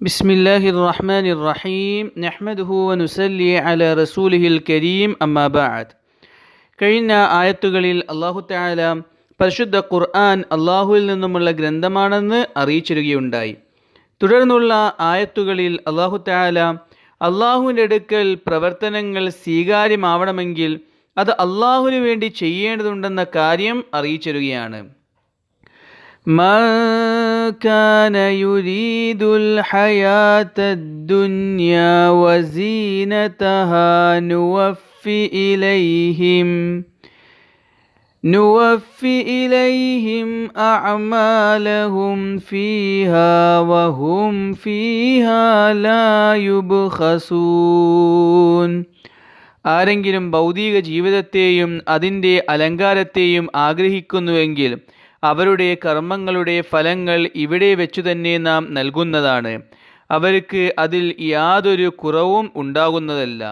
بسم الله الرحمن الرحيم نحمده ونسلي على رسوله الكريم أما بعد കഴിഞ്ഞ ആയത്തുകളിൽ അള്ളാഹു താല പരിശുദ്ധ ഖുർആൻ അള്ളാഹുവിൽ നിന്നുമുള്ള ഗ്രന്ഥമാണെന്ന് അറിയിച്ചിരുകയുണ്ടായി തുടർന്നുള്ള ആയത്തുകളിൽ അള്ളാഹു താല അള്ളാഹുവിൻ്റെ അടുക്കൽ പ്രവർത്തനങ്ങൾ സ്വീകാര്യമാവണമെങ്കിൽ അത് അള്ളാഹുവിന് വേണ്ടി ചെയ്യേണ്ടതുണ്ടെന്ന കാര്യം അറിയിച്ചിരുകയാണ് من كان يريد الحياة الدنيا وزينتها نوفي إليهم نوفي إليهم أعمالهم فيها وهم فيها لا يبخسون ആരെങ്കിലും ഭൗതിക ജീവിതത്തെയും അതിൻ്റെ അലങ്കാരത്തെയും ആഗ്രഹിക്കുന്നുവെങ്കിൽ അവരുടെ കർമ്മങ്ങളുടെ ഫലങ്ങൾ ഇവിടെ വെച്ചു തന്നെ നാം നൽകുന്നതാണ് അവർക്ക് അതിൽ യാതൊരു കുറവും ഉണ്ടാകുന്നതല്ല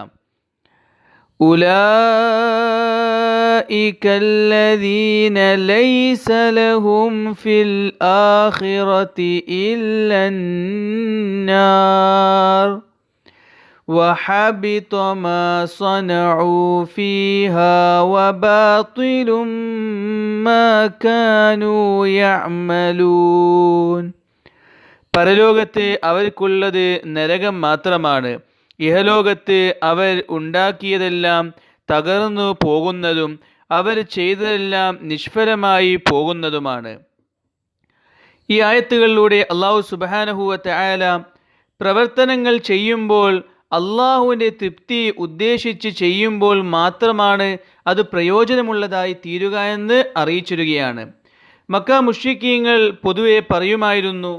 أولئك الذين ليس لهم في الآخرة إلا النار وحبط ما صنعوا فيها وباطل ما كانوا يعملون പരലോകത്ത് അവർക്കുള്ളത് നരകം മാത്രമാണ് ഇഹലോകത്ത് അവർ ഉണ്ടാക്കിയതെല്ലാം തകർന്നു പോകുന്നതും അവർ ചെയ്തതെല്ലാം നിഷ്ഫലമായി പോകുന്നതുമാണ് ഈ ആയത്തുകളിലൂടെ അള്ളാഹു സുബാനഹുവ തയാല പ്രവർത്തനങ്ങൾ ചെയ്യുമ്പോൾ അള്ളാഹുവിന്റെ തൃപ്തി ഉദ്ദേശിച്ച് ചെയ്യുമ്പോൾ മാത്രമാണ് അത് പ്രയോജനമുള്ളതായി തീരുക എന്ന് അറിയിച്ചിരുകയാണ്. മക്ക മുഷിക്കീങ്ങൾ പൊതുവെ പറയുമായിരുന്നു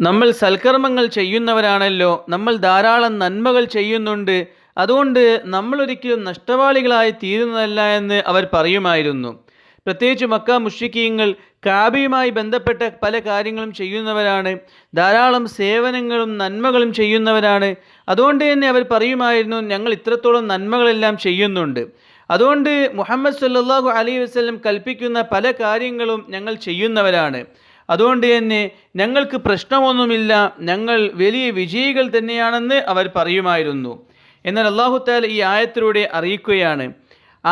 നമ്മൾ സൽക്കർമ്മങ്ങൾ ചെയ്യുന്നവരാണല്ലോ നമ്മൾ ധാരാളം നന്മകൾ ചെയ്യുന്നുണ്ട് അതുകൊണ്ട് നമ്മളൊരിക്കലും നഷ്ടവാളികളായി തീരുന്നതല്ല എന്ന് അവർ പറയുമായിരുന്നു. പ്രത്യേകിച്ച് മക്ക മുഷിക്കീങ്ങൾ കാബിയുമായി ബന്ധപ്പെട്ട പല കാര്യങ്ങളും ചെയ്യുന്നവരാണ്. ധാരാളം സേവനങ്ങളും നന്മകളും ചെയ്യുന്നവരാണ്. അതുകൊണ്ട് തന്നെ അവർ പറയുമായിരുന്നു ഞങ്ങൾ ഇത്രത്തോളം നന്മകളെല്ലാം ചെയ്യുന്നുണ്ട്. അതുകൊണ്ട് മുഹമ്മദ് സല്ലാഹു അലൈ വസ്ലം കൽപ്പിക്കുന്ന പല കാര്യങ്ങളും ഞങ്ങൾ ചെയ്യുന്നവരാണ്. അതുകൊണ്ട് തന്നെ ഞങ്ങൾക്ക് പ്രശ്നമൊന്നുമില്ല ഞങ്ങൾ വലിയ വിജയികൾ തന്നെയാണെന്ന് അവർ പറയുമായിരുന്നു. എന്നാൽ അള്ളാഹു താല ഈ ആയത്തിലൂടെ അറിയിക്കുകയാണ്.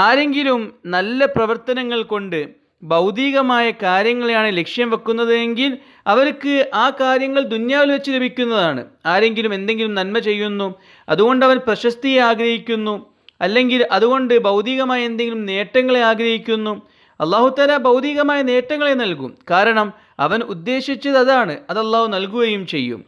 ആരെങ്കിലും നല്ല പ്രവർത്തനങ്ങൾ കൊണ്ട് ഭൗതികമായ കാര്യങ്ങളെയാണ് ലക്ഷ്യം വെക്കുന്നതെങ്കിൽ അവർക്ക് ആ കാര്യങ്ങൾ ദുന്യാവിൽ വെച്ച് ലഭിക്കുന്നതാണ്. ആരെങ്കിലും എന്തെങ്കിലും നന്മ ചെയ്യുന്നു അതുകൊണ്ട് അവൻ പ്രശസ്തിയെ ആഗ്രഹിക്കുന്നു അല്ലെങ്കിൽ അതുകൊണ്ട് ഭൗതികമായ എന്തെങ്കിലും നേട്ടങ്ങളെ ആഗ്രഹിക്കുന്നു അള്ളാഹുത്തല ഭൗതികമായ നേട്ടങ്ങളെ നൽകും. കാരണം അവൻ ഉദ്ദേശിച്ചത് അതാണ് അത് അള്ളാഹു നൽകുകയും ചെയ്യും.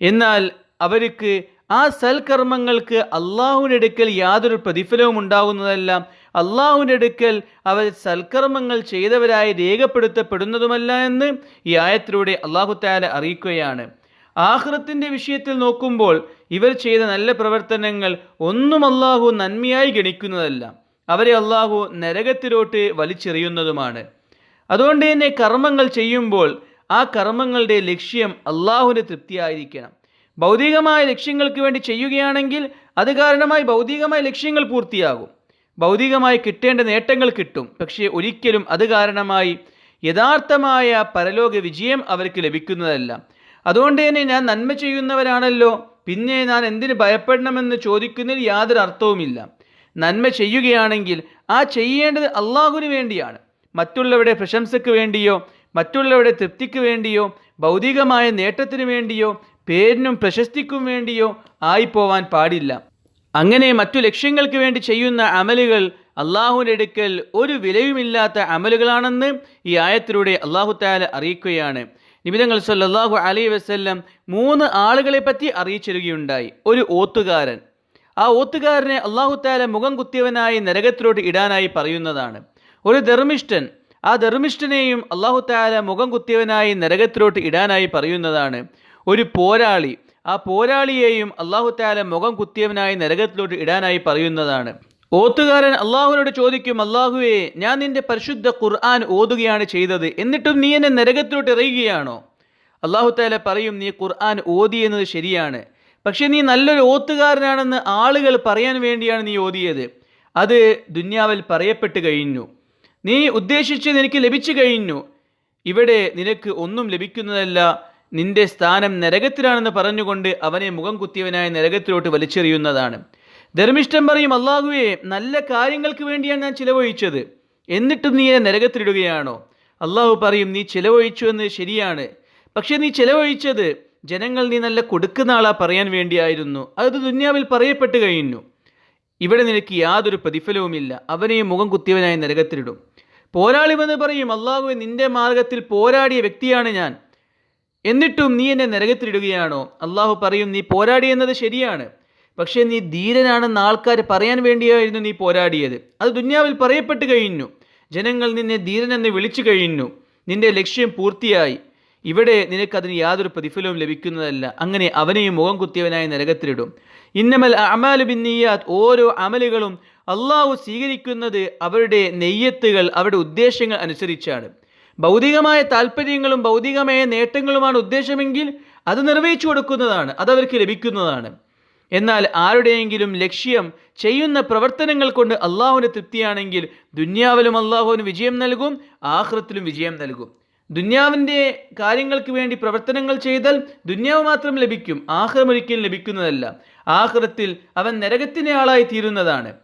എന്നാൽ അവർക്ക് ആ സൽക്കർമ്മങ്ങൾക്ക് അള്ളാഹുവിനെടുക്കൽ യാതൊരു പ്രതിഫലവും ഉണ്ടാകുന്നതല്ല അള്ളാഹുവിന്റെ അടുക്കൽ അവർ സൽക്കർമ്മങ്ങൾ ചെയ്തവരായി രേഖപ്പെടുത്തപ്പെടുന്നതുമല്ല എന്ന് ഈ ആയത്തിലൂടെ അള്ളാഹു താല അറിയിക്കുകയാണ്. ആഹ്റത്തിന്റെ വിഷയത്തിൽ നോക്കുമ്പോൾ ഇവർ ചെയ്ത നല്ല പ്രവർത്തനങ്ങൾ ഒന്നും അള്ളാഹു നന്മയായി ഗണിക്കുന്നതല്ല. അവരെ അള്ളാഹു നരകത്തിലോട്ട് വലിച്ചെറിയുന്നതുമാണ്. അതുകൊണ്ട് തന്നെ കർമ്മങ്ങൾ ചെയ്യുമ്പോൾ ആ കർമ്മങ്ങളുടെ ലക്ഷ്യം അള്ളാഹുവിന്റെ തൃപ്തിയായിരിക്കണം. ഭൗതികമായ ലക്ഷ്യങ്ങൾക്ക് വേണ്ടി ചെയ്യുകയാണെങ്കിൽ അത് കാരണമായി ഭൗതികമായ ലക്ഷ്യങ്ങൾ പൂർത്തിയാകും. ഭൗതികമായി കിട്ടേണ്ട നേട്ടങ്ങൾ കിട്ടും. പക്ഷേ ഒരിക്കലും അത് കാരണമായി യഥാർത്ഥമായ പരലോക വിജയം അവർക്ക് ലഭിക്കുന്നതല്ല. അതുകൊണ്ട് തന്നെ ഞാൻ നന്മ ചെയ്യുന്നവരാണല്ലോ. പിന്നെ ഞാൻ എന്തിന് ഭയപ്പെടണമെന്ന് ചോദിക്കുന്നതിൽ യാതൊരു അർത്ഥവുമില്ല. നന്മ ചെയ്യുകയാണെങ്കിൽ ആ ചെയ്യേണ്ടത് അള്ളാഹുവിന് വേണ്ടിയാണ്. മറ്റുള്ളവരുടെ പ്രശംസയ്ക്ക് വേണ്ടിയോ മറ്റുള്ളവരുടെ തൃപ്തിക്ക് വേണ്ടിയോ ഭൗതികമായ നേട്ടത്തിന് വേണ്ടിയോ പേരിനും പ്രശസ്തിക്കും വേണ്ടിയോ ആയിപ്പോവാൻ പാടില്ല. അങ്ങനെ മറ്റു ലക്ഷ്യങ്ങൾക്ക് വേണ്ടി ചെയ്യുന്ന അമലുകൾ അള്ളാഹുവിന്റെ അടുക്കൽ ഒരു വിലയുമില്ലാത്ത അമലുകളാണെന്ന് ഈ ആയത്തിലൂടെ അള്ളാഹു താല അറിയിക്കുകയാണ്. നിബിതങ്ങൾ സല്ലാഹു അലൈ വസ്ല്ലം മൂന്ന് ആളുകളെ പറ്റി അറിയിച്ചിരുകയുണ്ടായി ഒരു ഓത്തുകാരൻ. ആ ഓത്തുകാരനെ അള്ളാഹു താല മുഖം കുത്തിയവനായി നരകത്തിലോട്ട് ഇടാനായി പറയുന്നതാണ്. ഒരു ധർമ്മിഷ്ഠൻ. ആ ധർമ്മിഷ്ഠനെയും അള്ളാഹു താല മുഖം കുത്തിയവനായി നരകത്തിലോട്ട് ഇടാനായി പറയുന്നതാണ്. ഒരു പോരാളി. ആ പോരാളിയെയും അള്ളാഹു താല മുഖം കുത്തിയവനായി നരകത്തിലോട്ട് ഇടാനായി പറയുന്നതാണ്. ഓത്തുകാരൻ അള്ളാഹുവിനോട് ചോദിക്കും അള്ളാഹുവേ ഞാൻ നിന്റെ പരിശുദ്ധ ഖുർആൻ ഓതുകയാണ് ചെയ്തത്. എന്നിട്ടും നീ എന്നെ നരകത്തിലോട്ട് എറിയുകയാണോ? അള്ളാഹു താല പറയും നീ ഖുർആൻ ഓതി എന്നത് ശരിയാണ്. പക്ഷേ നീ നല്ലൊരു ഓത്തുകാരനാണെന്ന് ആളുകൾ പറയാൻ വേണ്ടിയാണ് നീ ഓതിയത്. അത് ദുന്യാവിൽ പറയപ്പെട്ട് കഴിഞ്ഞു. നീ ഉദ്ദേശിച്ചത് എനിക്ക് ലഭിച്ചു കഴിഞ്ഞു. ഇവിടെ നിനക്ക് ഒന്നും ലഭിക്കുന്നതല്ല. നിന്റെ സ്ഥാനം നരകത്തിലാണെന്ന് പറഞ്ഞുകൊണ്ട് അവനെ മുഖം കുത്തിയവനായ നരകത്തിലോട്ട് വലിച്ചെറിയുന്നതാണ്. ധർമ്മിഷ്ടം പറയും അള്ളാഹുവെ നല്ല കാര്യങ്ങൾക്ക് വേണ്ടിയാണ് ഞാൻ ചിലവഴിച്ചത്. എന്നിട്ടും നീ എന്നെ നരകത്തിലിടുകയാണോ? അള്ളാഹു പറയും നീ ചിലവഴിച്ചു എന്ന് ശരിയാണ്. പക്ഷേ നീ ചിലവഴിച്ചത് ജനങ്ങൾ നീ നല്ല കൊടുക്കുന്ന ആളാ പറയാൻ വേണ്ടിയായിരുന്നു. അത് ദുന്യാവിൽ പറയപ്പെട്ട് കഴിഞ്ഞു. ഇവിടെ നിനക്ക് യാതൊരു പ്രതിഫലവുമില്ല. അവനെയും മുഖം കുത്തിയവനായി നരകത്തിലിടും. പോരാളിമെന്ന് പറയും അള്ളാഹു നിന്റെ മാർഗത്തിൽ പോരാടിയ വ്യക്തിയാണ് ഞാൻ. എന്നിട്ടും നീ എന്നെ നരകത്തിലിടുകയാണോ? അള്ളാഹു പറയും നീ പോരാടിയെന്നത് ശരിയാണ്. പക്ഷേ നീ ധീരനാണെന്ന് ആൾക്കാർ പറയാൻ വേണ്ടിയായിരുന്നു നീ പോരാടിയത്. അത് ദുന്യാവിൽ പറയപ്പെട്ട് കഴിഞ്ഞു. ജനങ്ങൾ നിന്നെ ധീരനെന്ന് വിളിച്ചു കഴിഞ്ഞു. നിന്റെ ലക്ഷ്യം പൂർത്തിയായി. ഇവിടെ നിനക്കതിന് യാതൊരു പ്രതിഫലവും ലഭിക്കുന്നതല്ല. അങ്ങനെ അവനെയും മുഖം കുത്തിയവനായി നരകത്തിലിടും. ഇന്നമൽ അമാലു ബിന്നിയാത്ത്. ഓരോ അമലുകളും അള്ളാഹു സ്വീകരിക്കുന്നത് അവരുടെ നെയ്യത്തുകൾ അവരുടെ ഉദ്ദേശങ്ങൾ അനുസരിച്ചാണ്. ഭൗതികമായ താല്പര്യങ്ങളും ഭൗതികമായ നേട്ടങ്ങളുമാണ് ഉദ്ദേശമെങ്കിൽ അത് നിർവഹിച്ചു കൊടുക്കുന്നതാണ് അതവർക്ക് ലഭിക്കുന്നതാണ്. എന്നാൽ ആരുടെയെങ്കിലും ലക്ഷ്യം ചെയ്യുന്ന പ്രവർത്തനങ്ങൾ കൊണ്ട് അള്ളാഹുവിന് തൃപ്തിയാണെങ്കിൽ ദുന്യാവിലും അള്ളാഹുവിന് വിജയം നൽകും ആഹ്റത്തിലും വിജയം നൽകും. ദുന്യാവിന്റെ കാര്യങ്ങൾക്ക് വേണ്ടി പ്രവർത്തനങ്ങൾ ചെയ്താൽ ദുന്യാവ് മാത്രം ലഭിക്കും ആഹ്റം ഒരിക്കലും ലഭിക്കുന്നതല്ല. ആഹ്റത്തിൽ അവൻ നരകത്തിന്റെ ആളായി തീരുന്നതാണ്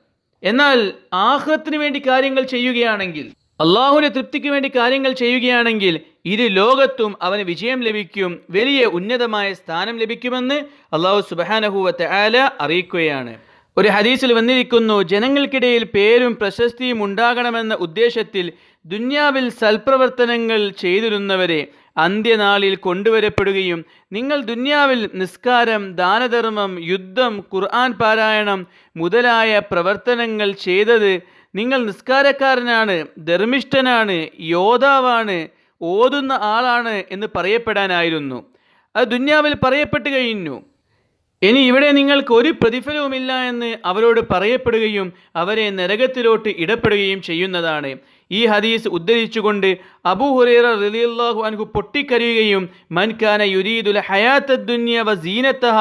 എന്നാൽ ആഹ്റത്തിന് വേണ്ടി കാര്യങ്ങൾ ചെയ്യുകയാണെങ്കിൽ അള്ളാഹുവിന്റെ തൃപ്തിക്ക് വേണ്ടി കാര്യങ്ങൾ ചെയ്യുകയാണെങ്കിൽ ഇരു ലോകത്തും അവന് വിജയം ലഭിക്കും വലിയ ഉന്നതമായ സ്ഥാനം ലഭിക്കുമെന്ന് അള്ളാഹു സുബഹാനഹുവത്തെ ആല അറിയിക്കുകയാണ്. ഒരു ഹദീസിൽ വന്നിരിക്കുന്നു ജനങ്ങൾക്കിടയിൽ പേരും പ്രശസ്തിയും ഉണ്ടാകണമെന്ന ഉദ്ദേശത്തിൽ ദുന്യാവിൽ സൽപ്രവർത്തനങ്ങൾ ചെയ്തിരുന്നവരെ അന്ത്യനാളിൽ കൊണ്ടുവരപ്പെടുകയും നിങ്ങൾ ദുന്യാവിൽ നിസ്കാരം ദാനധർമ്മം യുദ്ധം ഖുർആൻ പാരായണം മുതലായ പ്രവർത്തനങ്ങൾ ചെയ്തത് നിങ്ങൾ നിസ്കാരക്കാരനാണ് ധർമ്മിഷ്ഠനാണ് യോദ്ധാവാണ് ഓതുന്ന ആളാണ് എന്ന് പറയപ്പെടാനായിരുന്നു. അത് ദുന്യാവിൽ പറയപ്പെട്ട് കഴിഞ്ഞു. ഇനി ഇവിടെ നിങ്ങൾക്ക് ഒരു പ്രതിഫലവുമില്ല എന്ന് അവരോട് പറയപ്പെടുകയും അവരെ നരകത്തിലോട്ട് ഇടപെടുകയും ചെയ്യുന്നതാണ്. ഈ ഹദീസ് ഉദ്ധരിച്ചുകൊണ്ട് അബൂ ഹുറൈറ റളിയല്ലാഹു അൻഹു പൊട്ടിക്കരയുകയും മൻകാന യുരീദുൽ ഹയാത്ത ദുന്യ വ സീനത്തഹ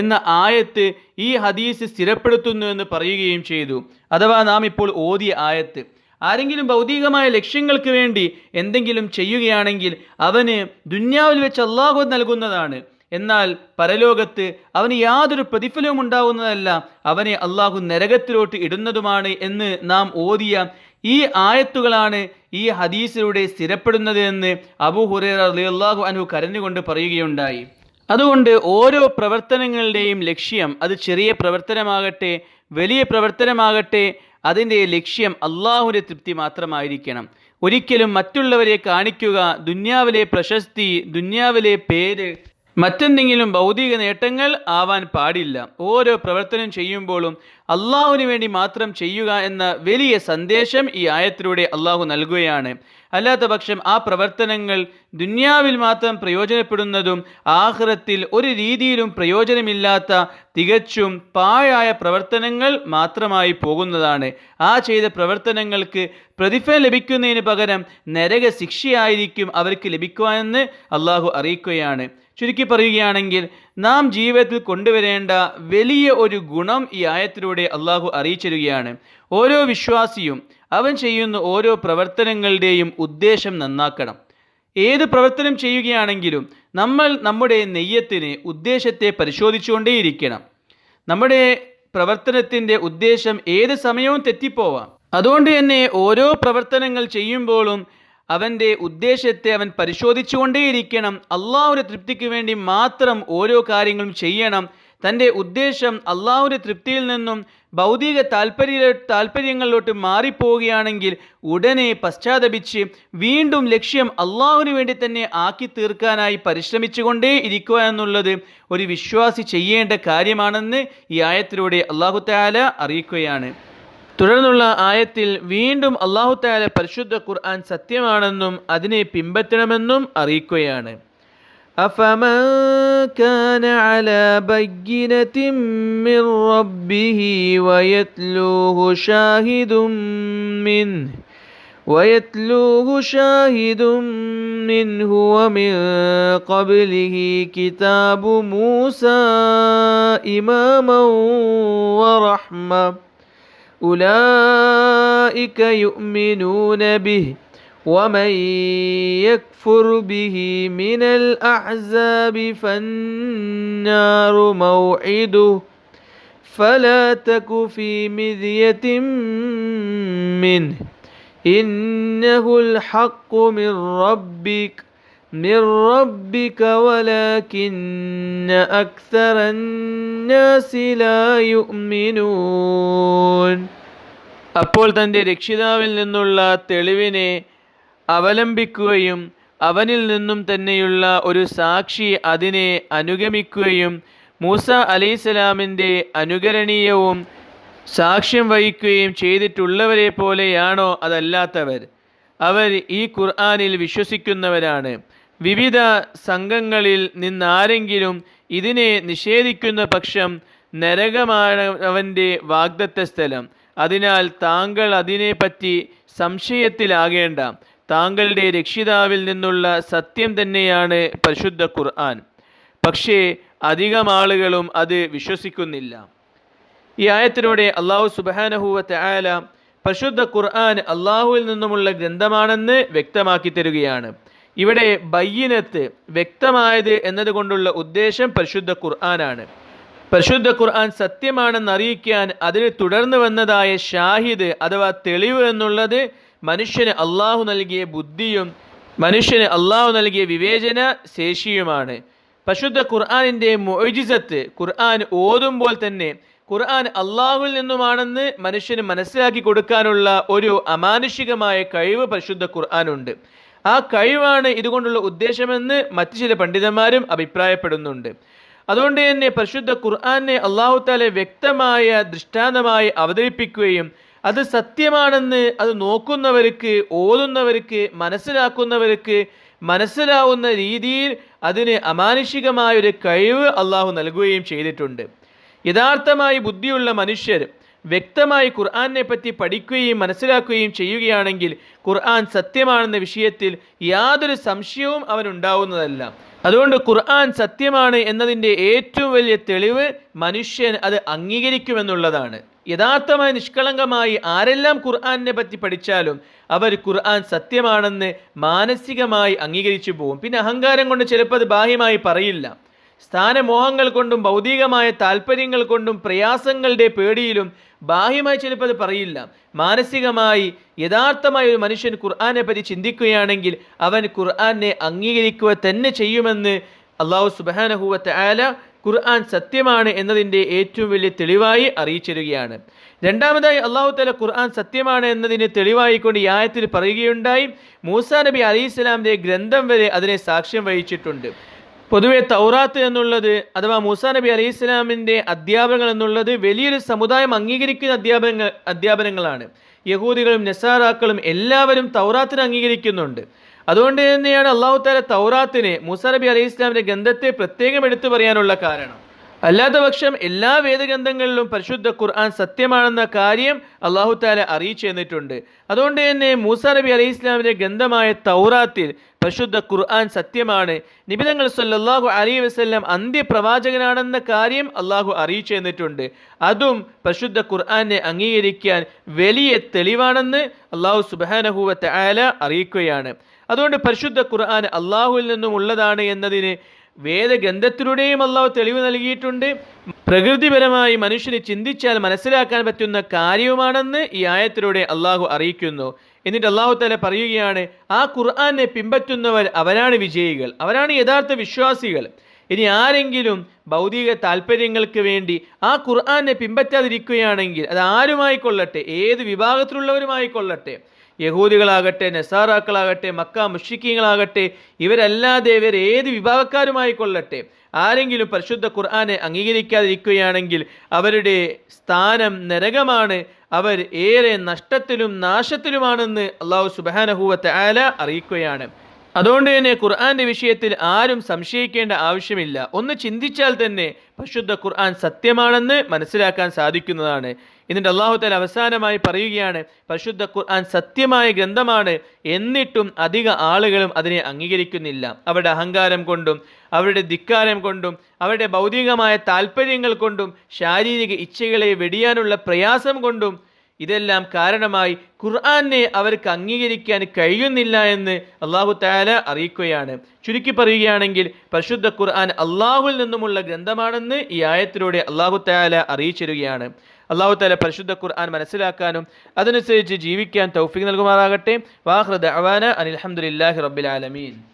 എന്ന ആയത്ത് ഈ ഹദീസ് സ്ഥിരപ്പെടുത്തുന്നു എന്ന് പറയുകയും ചെയ്തു. അഥവാ നാം ഇപ്പോൾ ഓതിയ ആയത്ത്. ആരെങ്കിലും ഭൗതികമായ ലക്ഷ്യങ്ങൾക്ക് വേണ്ടി എന്തെങ്കിലും ചെയ്യുകയാണെങ്കിൽ അവന് ദുന്യാവിൽ വെച്ച് അള്ളാഹു നൽകുന്നതാണ്. എന്നാൽ പരലോകത്ത് അവന് യാതൊരു പ്രതിഫലവും ഉണ്ടാകുന്നതല്ല അവനെ അള്ളാഹു നരകത്തിലോട്ട് ഇടുന്നതുമാണ് എന്ന് നാം ഓതിയ ഈ ആയത്തുകളാണ് ഈ ഹദീസിലൂടെ സ്ഥിരപ്പെടുന്നത് എന്ന് അബു ഹുറേറ അള്ളാഹു അനു കരഞ്ഞുകൊണ്ട് പറയുകയുണ്ടായി. അതുകൊണ്ട് ഓരോ പ്രവർത്തനങ്ങളുടെയും ലക്ഷ്യം അത് ചെറിയ പ്രവർത്തനമാകട്ടെ വലിയ പ്രവർത്തനമാകട്ടെ അതിന്റെ ലക്ഷ്യം അള്ളാഹുവിന്റെ തൃപ്തി മാത്രമായിരിക്കണം. ഒരിക്കലും മറ്റുള്ളവരെ കാണിക്കുക ദുന്യാവിലെ പ്രശസ്തി ദുന്യാവിലെ പേര് മറ്റെന്തെങ്കിലും ഭൗതിക നേട്ടങ്ങൾ ആവാൻ പാടില്ല. ഓരോ പ്രവർത്തനം ചെയ്യുമ്പോഴും അള്ളാഹുവിന് വേണ്ടി മാത്രം ചെയ്യുക എന്ന വലിയ സന്ദേശം ഈ ആയത്തിലൂടെ അള്ളാഹു നൽകുകയാണ്. അല്ലാത്ത പക്ഷം ആ പ്രവർത്തനങ്ങൾ ദുന്യാവിൽ മാത്രം പ്രയോജനപ്പെടുന്നതും ആഹ്റത്തിൽ ഒരു രീതിയിലും പ്രയോജനമില്ലാത്ത തികച്ചും പാഴായ പ്രവർത്തനങ്ങൾ മാത്രമായി പോകുന്നതാണ്. ആ ചെയ്ത പ്രവർത്തനങ്ങൾക്ക് പ്രതിഫലം ലഭിക്കുന്നതിന് പകരം നരക ശിക്ഷയായിരിക്കും അവർക്ക് ലഭിക്കുവാനെന്ന് അള്ളാഹു അറിയിക്കുകയാണ്. ചുരുക്കി പറയുകയാണെങ്കിൽ നാം ജീവിതത്തിൽ കൊണ്ടുവരേണ്ട വലിയ ഒരു ഗുണം ഈ ആയത്തിലൂടെ അള്ളാഹു അറിയിച്ചിരുകയാണ് ഓരോ വിശ്വാസിയും അവൻ ചെയ്യുന്ന ഓരോ പ്രവർത്തനങ്ങളുടെയും ഉദ്ദേശം നന്നാക്കണം. ഏത് പ്രവർത്തനം ചെയ്യുകയാണെങ്കിലും നമ്മൾ നമ്മുടെ നെയ്യത്തിന് ഉദ്ദേശത്തെ പരിശോധിച്ചുകൊണ്ടേയിരിക്കണം. നമ്മുടെ പ്രവർത്തനത്തിന്റെ ഉദ്ദേശം ഏത് സമയവും തെറ്റിപ്പോവാം. അതുകൊണ്ട് തന്നെ ഓരോ പ്രവർത്തനങ്ങൾ ചെയ്യുമ്പോഴും അവന്റെ ഉദ്ദേശത്തെ അവൻ പരിശോധിച്ചുകൊണ്ടേയിരിക്കണം. അള്ളാഹുവിന്റെ തൃപ്തിക്ക് വേണ്ടി മാത്രം ഓരോ കാര്യങ്ങളും ചെയ്യണം. തന്റെ ഉദ്ദേശം അള്ളാഹുവിന്റെ തൃപ്തിയിൽ നിന്നും ഭൗതിക താല്പര്യ താല്പര്യങ്ങളിലോട്ട് മാറിപ്പോവുകയാണെങ്കിൽ ഉടനെ പശ്ചാത്തപിച്ച് വീണ്ടും ലക്ഷ്യം അള്ളാഹുവിന് വേണ്ടി തന്നെ ആക്കി തീർക്കാനായി പരിശ്രമിച്ചുകൊണ്ടേ ഇരിക്കുക എന്നുള്ളത് ഒരു വിശ്വാസി ചെയ്യേണ്ട കാര്യമാണെന്ന് ഈ ആയത്തിലൂടെ അള്ളാഹു താല അറിയിക്കുകയാണ്. തുടർന്നുള്ള ആയത്തിൽ വീണ്ടും അള്ളാഹു താല പരിശുദ്ധ ഖുർആൻ സത്യമാണെന്നും അതിനെ പിൻപറ്റണമെന്നും അറിയിക്കുകയാണ് أفمن كان على بينة من ربه ويتلوه شاهد منه ويتلوه شاهد منه ومن قبله كتاب موسى إماما ورحمة أولئك يؤمنون به ومن يكفر به من الأحزاب فالنار موعده. فلا تك في مذية منه. إنه الحق من ربك. من ربك ولكن أكثر الناس لا يؤمنون അപ്പോൾ തൻ്റെ രക്ഷിതാവിൽ നിന്നുള്ള തെളിവിനെ അവലംബിക്കുകയും അവനിൽ നിന്നും തന്നെയുള്ള ഒരു സാക്ഷി അതിനെ അനുഗമിക്കുകയും മൂസ അലൈഹിസ്സലാമിൻ്റെ അനുകരണീയവും സാക്ഷ്യം വഹിക്കുകയും ചെയ്തിട്ടുള്ളവരെ പോലെയാണോ അതല്ലാത്തവർ അവർ ഈ ഖുർആനിൽ വിശ്വസിക്കുന്നവരാണ് വിവിധ സംഘങ്ങളിൽ നിന്നാരെങ്കിലും ഇതിനെ നിഷേധിക്കുന്ന പക്ഷം നരകമാണ് അവന്റെ വാഗ്ദത്ത സ്ഥലം. അതിനാൽ താങ്കൾ അതിനെപ്പറ്റി സംശയത്തിലാകേണ്ട. താങ്കളുടെ രക്ഷിതാവിൽ നിന്നുള്ള സത്യം തന്നെയാണ് പരിശുദ്ധ ഖുർആൻ. പക്ഷേ അധികം ആളുകളും അത് വിശ്വസിക്കുന്നില്ല. ഈ ആയത്തിലൂടെ അള്ളാഹു സുബാനഹുവത്തെ ആയാല പരിശുദ്ധ ഖുർആൻ അള്ളാഹുവിൽ നിന്നുമുള്ള ഗ്രന്ഥമാണെന്ന് വ്യക്തമാക്കി തരികയാണ്. ഇവിടെ ബയ്യനത്ത് വ്യക്തമായത് എന്നതുകൊണ്ടുള്ള ഉദ്ദേശം പരിശുദ്ധ ഖുർആനാണ്. പരിശുദ്ധ ഖുർആൻ സത്യമാണെന്ന് അറിയിക്കാൻ അതിന് തുടർന്ന് വന്നതായ ഷാഹിദ് അഥവാ തെളിവ് എന്നുള്ളത് മനുഷ്യന് അള്ളാഹു നൽകിയ ബുദ്ധിയും മനുഷ്യന് അള്ളാഹു നൽകിയ വിവേചന ശേഷിയുമാണ്. പരിശുദ്ധ ഖുർആാനിന്റെ മൊയ്ജിസത്ത് ഖുർആൻ ഓതുമ്പോൾ തന്നെ ഖുർആൻ അള്ളാഹുവിൽ നിന്നുമാണെന്ന് മനുഷ്യന് മനസ്സിലാക്കി കൊടുക്കാനുള്ള ഒരു അമാനുഷികമായ കഴിവ് പരിശുദ്ധ ഖുർആാനുണ്ട്. ആ കഴിവാണ് ഇതുകൊണ്ടുള്ള ഉദ്ദേശമെന്ന് മറ്റു ചില പണ്ഡിതന്മാരും അഭിപ്രായപ്പെടുന്നുണ്ട്. അതുകൊണ്ട് തന്നെ പരിശുദ്ധ ഖുർആാനെ അള്ളാഹു താലെ വ്യക്തമായ ദൃഷ്ടാന്തമായി അവതരിപ്പിക്കുകയും അത് സത്യമാണെന്ന് അത് നോക്കുന്നവർക്ക് ഓതുന്നവർക്ക് മനസ്സിലാക്കുന്നവർക്ക് മനസ്സിലാവുന്ന രീതിയിൽ അതിന് അമാനുഷികമായ ഒരു കഴിവ് അള്ളാഹു നൽകുകയും ചെയ്തിട്ടുണ്ട്. യഥാർത്ഥമായി ബുദ്ധിയുള്ള മനുഷ്യർ വ്യക്തമായി ഖുർആനെ പറ്റി പഠിക്കുകയും മനസ്സിലാക്കുകയും ചെയ്യുകയാണെങ്കിൽ ഖുർആൻ സത്യമാണെന്ന വിഷയത്തിൽ യാതൊരു സംശയവും അവനുണ്ടാവുന്നതല്ല. അതുകൊണ്ട് ഖുർആൻ സത്യമാണ് എന്നതിന്റെ ഏറ്റവും വലിയ തെളിവ് മനുഷ്യൻ അത് അംഗീകരിക്കുമെന്നുള്ളതാണ്. യഥാർത്ഥമായി നിഷ്കളങ്കമായി ആരെല്ലാം ഖുർആനെ പറ്റി പഠിച്ചാലും അവർ ഖുർആൻ സത്യമാണെന്ന് മാനസികമായി അംഗീകരിച്ചു പോകും. പിന്നെ അഹങ്കാരം കൊണ്ട് ചിലപ്പോൾ അത് ബാഹ്യമായി പറയില്ല. സ്ഥാനമോഹങ്ങൾ കൊണ്ടും ഭൗതികമായ താല്പര്യങ്ങൾ കൊണ്ടും പ്രയാസങ്ങളുടെ പേടിയിലും ബാഹ്യമായി ചിലപ്പോൾ അത് പറയില്ല. മാനസികമായി യഥാർത്ഥമായ ഒരു മനുഷ്യൻ ഖുർആാനെ പറ്റി ചിന്തിക്കുകയാണെങ്കിൽ അവൻ ഖുർആാനെ അംഗീകരിക്കുക തന്നെ ചെയ്യുമെന്ന് അള്ളാഹു സുബാനഹുവത്ത് ആല ഖുർആൻ സത്യമാണ് എന്നതിന്റെ ഏറ്റവും വലിയ തെളിവായി അറിയിച്ചിരുകയാണ്. രണ്ടാമതായി അള്ളാഹു തല ഖുർആൻ സത്യമാണ് എന്നതിന് തെളിവായിക്കൊണ്ട് ഈ ആയത്തിൽ പറയുകയുണ്ടായി. മൂസാ നബി അലി ഇസ്ലാമിന്റെ ഗ്രന്ഥം വരെ അതിനെ സാക്ഷ്യം വഹിച്ചിട്ടുണ്ട്. പൊതുവെ തൗറാത്ത് എന്നുള്ളത് അഥവാ മൂസാ നബി അലൈഹി ഇസ്ലാമിന്റെ അധ്യാപനങ്ങൾ എന്നുള്ളത് വലിയൊരു സമുദായം അംഗീകരിക്കുന്ന അധ്യാപനങ്ങൾ അധ്യാപനങ്ങളാണ്. യഹൂദികളും നെസാറാക്കളും എല്ലാവരും തൗറാത്തിനെ അംഗീകരിക്കുന്നുണ്ട്. അതുകൊണ്ട് തന്നെയാണ് അള്ളാഹു താല തൗറാത്തിനെ മൂസാ നബി അലൈഹി ഇസ്ലാമിന്റെ ഗന്ധത്തെ പ്രത്യേകം എടുത്തു പറയാനുള്ള കാരണം. അല്ലാത്ത പക്ഷം എല്ലാ വേദഗ്രന്ഥങ്ങളിലും പരിശുദ്ധ ഖുർആൻ സത്യമാണെന്ന കാര്യം അള്ളാഹു താല അറിയിച്ചു തന്നിട്ടുണ്ട്. അതുകൊണ്ട് തന്നെ മൂസ നബി അലൈഹി ഇസ്ലാമിന്റെ ഗ്രന്ഥമായ തൗറാത്തിൽ പരിശുദ്ധ ഖുർആൻ സത്യമാണ്. നിബിതങ്ങൾ സല്ലാഹു അലൈഹി വസ്ല്ലാം അന്ത്യപ്രവാചകനാണെന്ന കാര്യം അള്ളാഹു അറിയിച്ചു തന്നിട്ടുണ്ട്. അതും പരിശുദ്ധ ഖുർആനെ അംഗീകരിക്കാൻ വലിയ തെളിവാണെന്ന് അള്ളാഹു സുബാനഹുവത്തെ ആല അറിയിക്കുകയാണ്. അതുകൊണ്ട് പരിശുദ്ധ ഖുർആൻ അള്ളാഹുവിൽ നിന്നും ഉള്ളതാണ് എന്നതിന് വേദഗ്രന്ഥത്തിലൂടെയും അള്ളാഹു തെളിവ് നൽകിയിട്ടുണ്ട്. പ്രകൃതിപരമായി മനുഷ്യന് ചിന്തിച്ചാൽ മനസ്സിലാക്കാൻ പറ്റുന്ന കാര്യവുമാണെന്ന് ഈ ആയത്തിലൂടെ അള്ളാഹു അറിയിക്കുന്നു. എന്നിട്ട് അള്ളാഹു തല പറയുകയാണ് ആ ഖുർആാനെ പിൻപറ്റുന്നവർ അവരാണ് വിജയികൾ അവരാണ് യഥാർത്ഥ വിശ്വാസികൾ. ഇനി ആരെങ്കിലും ഭൗതിക താല്പര്യങ്ങൾക്ക് വേണ്ടി ആ ഖുർആാനെ പിൻപറ്റാതിരിക്കുകയാണെങ്കിൽ അത് ആരുമായിക്കൊള്ളട്ടെ? ഏത് വിഭാഗത്തിലുള്ളവരുമായിക്കൊള്ളട്ടെ? യഹൂദികളാകട്ടെ നെസാറാക്കളാകട്ടെ മക്ക മുഷിക്കീങ്ങളാകട്ടെ ഇവരല്ലാതെ ഇവർ ഏത് വിഭാഗക്കാരുമായി കൊള്ളട്ടെ? ആരെങ്കിലും പരിശുദ്ധ ഖുർആാനെ അംഗീകരിക്കാതിരിക്കുകയാണെങ്കിൽ അവരുടെ സ്ഥാനം നരകമാണ്. അവർ ഏറെ നഷ്ടത്തിലും നാശത്തിലുമാണെന്ന് അള്ളാഹു സുബാനഹൂവത്തെ ആല അറിയിക്കുകയാണ്. അതുകൊണ്ട് തന്നെ ഖുർആന്റെ വിഷയത്തിൽ ആരും സംശയിക്കേണ്ട ആവശ്യമില്ല. ഒന്ന് ചിന്തിച്ചാൽ തന്നെ പരിശുദ്ധ ഖുർആൻ സത്യമാണെന്ന് മനസ്സിലാക്കാൻ സാധിക്കുന്നതാണ്. എന്നിട്ട് അള്ളാഹു താല അവസാനമായി പറയുകയാണ് പരിശുദ്ധ ഖുർആൻ സത്യമായ ഗ്രന്ഥമാണ്. എന്നിട്ടും അധിക ആളുകളും അതിനെ അംഗീകരിക്കുന്നില്ല. അവരുടെ അഹങ്കാരം കൊണ്ടും അവരുടെ ധിക്കാരം കൊണ്ടും അവരുടെ ഭൗതികമായ താല്പര്യങ്ങൾ കൊണ്ടും ശാരീരിക ഇച്ഛകളെ വെടിയാനുള്ള പ്രയാസം കൊണ്ടും ഇതെല്ലാം കാരണമായി ഖുർആനെ അവർക്ക് അംഗീകരിക്കാൻ കഴിയുന്നില്ല എന്ന് അള്ളാഹു താല അറിയിക്കുകയാണ്. ചുരുക്കി പറയുകയാണെങ്കിൽ പരിശുദ്ധ ഖുർആൻ അള്ളാഹുവിൽ നിന്നുമുള്ള ഗ്രന്ഥമാണെന്ന് ഈ ആയത്തിലൂടെ അള്ളാഹു താല അറിയിച്ചിരുകയാണ് അള്ളാഹു താല പരിശുദ്ധ ഖുർആൻ മനസ്സിലാക്കാനും അതനുസരിച്ച് ജീവിക്കാൻ തൗഫീഖ് നൽകുമാറാകട്ടെ. വാഹൃദ് അവാന അനിൽഹമുല്ലാഹി റബ്ബിൽ ആലമീൻ.